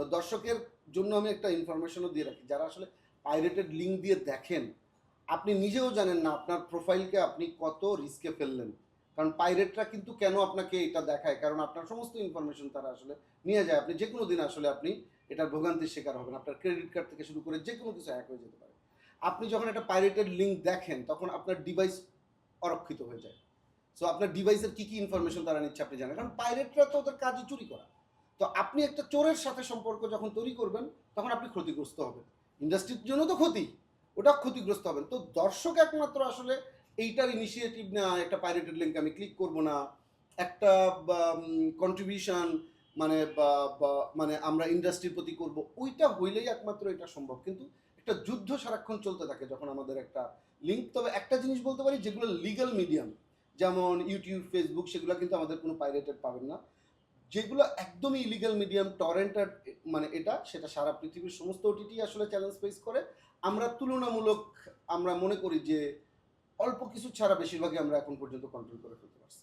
তো দর্শকের জন্য আমি একটা ইনফরমেশনও দিয়ে রাখি। যারা আসলে পাইরেটেড লিঙ্ক দিয়ে দেখেন, আপনি নিজেও জানেন না আপনার প্রোফাইলকে আপনি কত রিস্কে ফেললেন। কারণ পাইরেটরা কিন্তু কেন আপনাকে এটা দেখায়? কারণ আপনার সমস্ত ইনফরমেশন তারা আসলে নিয়ে যায়। আপনি যে কোনো দিন আসলে আপনি এটার ভোগান্তির শিকার হবেন। আপনার ক্রেডিট কার্ড থেকে শুরু করে যে কোনো কিছু হ্যাক হয়ে যেতে পারে। আপনি যখন একটা পাইরেটেড লিঙ্ক দেখেন, তখন আপনার ডিভাইস অরক্ষিত হয়ে যায়। সো আপনার ডিভাইসের কী কী ইনফরমেশন তারা নিচ্ছে আপনি জানেন? কারণ পাইরেটরা তো ওদের কাজই চুরি করা। তো আপনি একটা চোরের সাথে সম্পর্ক যখন তৈরি করবেন, তখন আপনি ক্ষতিগ্রস্ত হবেন। ইন্ডাস্ট্রির জন্য তো ক্ষতি ওটা ক্ষতিগ্রস্ত হবেন। তো দর্শক একমাত্র আসলে এইটার ইনিশিয়েটিভ না, একটা পাইরেটেড লিঙ্ক আমি ক্লিক করব না, একটা কন্ট্রিবিউশন মানে মানে আমরা ইন্ডাস্ট্রির প্রতি করব, ওইটা হইলেই একমাত্র এটা সম্ভব। কিন্তু একটা যুদ্ধ সারাক্ষণ চলতে থাকে যখন আমাদের একটা লিঙ্ক তবে একটা জিনিস বলতে পারি, যেগুলো লিগ্যাল মিডিয়াম যেমন ইউটিউব ফেসবুক সেগুলো কিন্তু আমাদের কোনো পাইরেটেড পাবেন না। যেগুলো একদমই ইলিগাল মিডিয়াম টরেন্টার মানে এটা, সেটা সারা পৃথিবীর সমস্ত ওটিটি আসলে চ্যালেঞ্জ ফেস করে। আমরা তুলনামূলক আমরা মনে করি যে অল্প কিছু ছাড়া বেশিরভাগই আমরা এখন পর্যন্ত কন্ট্রোল করে ফেলতে পারছি।